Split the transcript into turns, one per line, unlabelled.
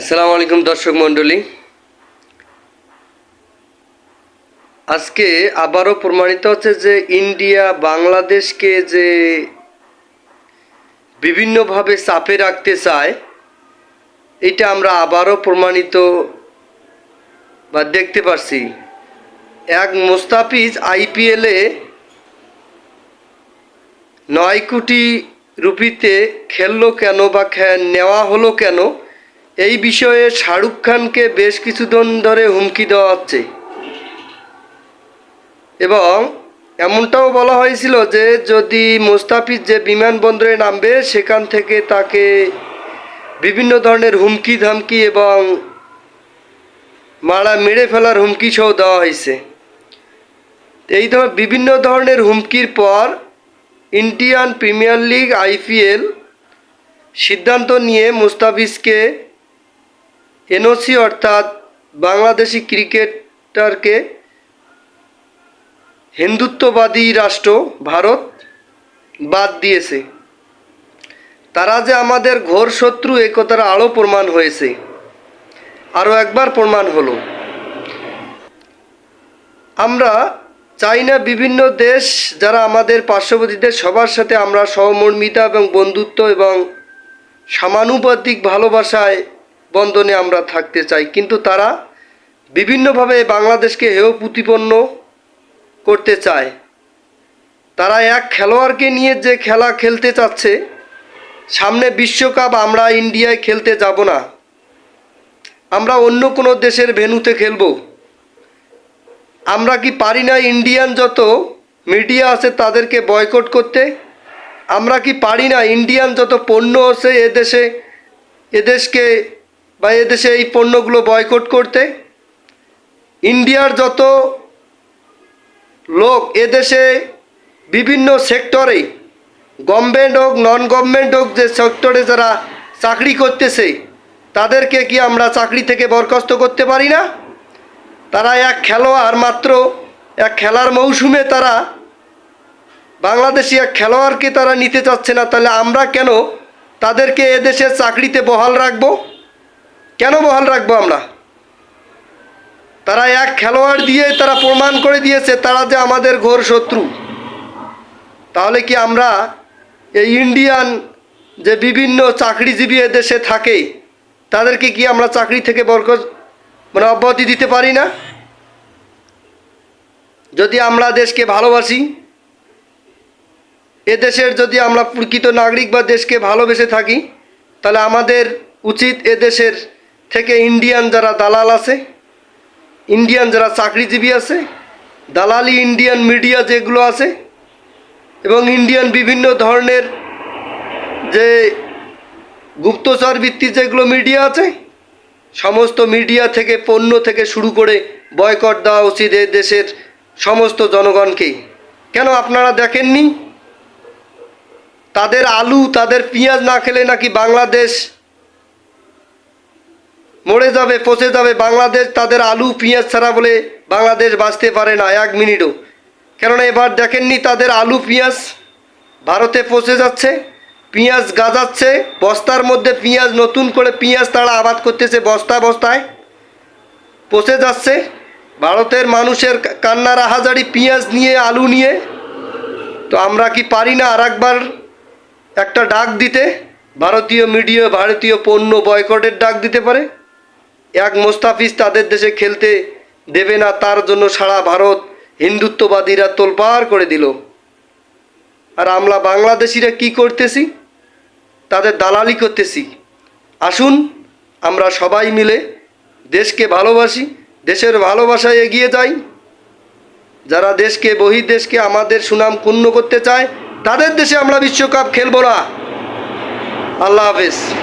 আসসালামু আলাইকুম দর্শক মণ্ডলী। আজকে আবারও প্রমাণিত হচ্ছে যে ইন্ডিয়া বাংলাদেশকে যে বিভিন্নভাবে চাপে রাখতে চায়, এটা আমরা আবারও প্রমাণিত বা দেখতে পারছি। এক মোস্তাফিজ আইপিএলে নয় কোটি রুপিতে খেললো কেন বা নেওয়া হলো কেন? এই বিষয়ে শাহরুখ খানকে বেশ কিছুদিন ধরে হুমকি দেওয়া হচ্ছে। এবং এমনটাও বলা হয়েছিল যে যদি মোস্তাফিজ যে বিমানবন্দরে নামবে, সেখান থেকে তাকে বিভিন্ন ধরনের হুমকি ধামকি এবং মারা মেরে ফেলার হুমকি সহ দেওয়া হয়েছে। এই ধর বিভিন্ন ধরনের হুমকির পর ইন্ডিয়ান প্রিমিয়ার লিগ, আইপিএল সিদ্ধান্ত নিয়ে মুস্তাফিজকে এনওসি অর্থাৎ বাংলাদেশি ক্রিকেটারকে হিন্দুত্ববাদী রাষ্ট্র ভারত বাদ দিয়েছে। তারা যে আমাদের ঘোর শত্রু এ কথার আরও প্রমাণ হয়েছে। আরও একবার প্রমাণ হলো। আমরা চাই না বিভিন্ন দেশ যারা আমাদের পার্শ্ববর্তীদের সবার সাথে আমরা সহমর্মিতা এবং বন্ধুত্ব এবং সমানুপাতিক ভালোবাসায় বন্ধনে আমরা থাকতে চাই। কিন্তু তারা বিভিন্নভাবে বাংলাদেশকে হেয় প্রতিপন্ন করতে চায়। তারা এক খেলোয়াড়কে নিয়ে যে খেলা খেলতে চাচ্ছে, সামনে বিশ্বকাপ আমরা ইন্ডিয়ায় খেলতে যাব না। আমরা অন্য কোনো দেশের ভেন্যুতে খেলব। আমরা কি পারি না ইন্ডিয়ান যত মিডিয়া আছে তাদেরকে বয়কট করতে? আমরা কি পারি না ইন্ডিয়ান যত পণ্য আছে এদেশে, এদেশকে বা এদেশে এই পণ্যগুলো বয়কট করতে, ইন্ডিয়ার যত লোক এদেশে বিভিন্ন সেক্টরে গভর্নমেন্ট হোক নন গভর্নমেন্ট হোক, যে সেক্টরে যারা চাকরি করতেছে, তাদেরকে কি আমরা চাকরি থেকে বরখাস্ত করতে পারি না? তারা এক খেলোয়াড় মাত্র, এক খেলার মৌসুমে তারা বাংলাদেশি এক খেলোয়াড়কে তারা নিতে চাচ্ছে না, তাহলে আমরা কেন তাদেরকে এদেশে চাকরিতে বহাল রাখব? কেন বহাল রাখব আমরা? তারা এক খেলোয়াড় দিয়ে তারা প্রমাণ করে দিয়েছে, তারা যে আমাদের ঘোর শত্রু। তাহলে কি আমরা এই ইন্ডিয়ান যে বিভিন্ন চাকরিজীবী এদেশে থাকে, তাদেরকে কি আমরা চাকরি থেকে বরকত মানে অব্যাহতি দিতে পারি না? যদি আমরা দেশকে ভালোবাসি এদেশের যদি আমরা প্রকৃত নাগরিক বা দেশকে ভালোবেসে থাকি, তাহলে আমাদের উচিত এদেশের থেকে ইন্ডিয়ান যারা দালাল আছে ইন্ডিয়ান যারা চাকরিজীবী আছে, দালালি ইন্ডিয়ান মিডিয়া যেগুলো আছে, এবং ইন্ডিয়ান বিভিন্ন ধরনের যে গুপ্তচর ভিত্তিক যেগুলো মিডিয়া আছে, সমস্ত মিডিয়া থেকে পণ্য থেকে শুরু করে বয়কট দেওয়া উচিত এ দেশের সমস্ত জনগণকেই কেন আপনারা দেখেননি? তাদের আলু, তাদের পেঁয়াজ না খেলে নাকি বাংলাদেশ মরে যাবে, পচে যাবে। বাংলাদেশ তাদের আলু, পেঁয়াজ ছাড়া বলে বাংলাদেশ বাঁচতে পারে না। এক মিনিটও। কেননা এবার দেখেননি তাদের আলু, পেঁয়াজ ভারতে পচে যাচ্ছে, পেঁয়াজ গাজাচ্ছে, বস্তার মধ্যে পেঁয়াজ, নতুন করে পেঁয়াজ তারা আবাদ করতেছে বস্তা বস্তায়। পচে যাচ্ছে। ভারতের মানুষের কান্নার আহাজারি পেঁয়াজ নিয়ে, আলু নিয়ে। তো আমরা কি পারি না আর একবার একটা ডাক দিতে? ভারতীয় মিডিয়া, ভারতীয় পণ্য বয়কটের ডাক দিতে পারে? এক মোস্তাফিজ তাদের দেশে খেলতে দেবে না, তার জন্য সারা ভারত হিন্দুত্ববাদীরা তোলপাড় করে দিল। আর আমরা বাংলাদেশিরা কি করতেছি? তাদের দালালি করতেছি। আসুন, আমরা সবাই মিলে দেশকে ভালোবাসি, দেশের ভালোবাসায় এগিয়ে যাই। যারা দেশকে বহির্দেশকে আমাদের সুনাম ক্ষুণ্ণ করতে চায়, তাদের দেশে আমরা বিশ্বকাপ খেলব না। আল্লাহ হাফেজ।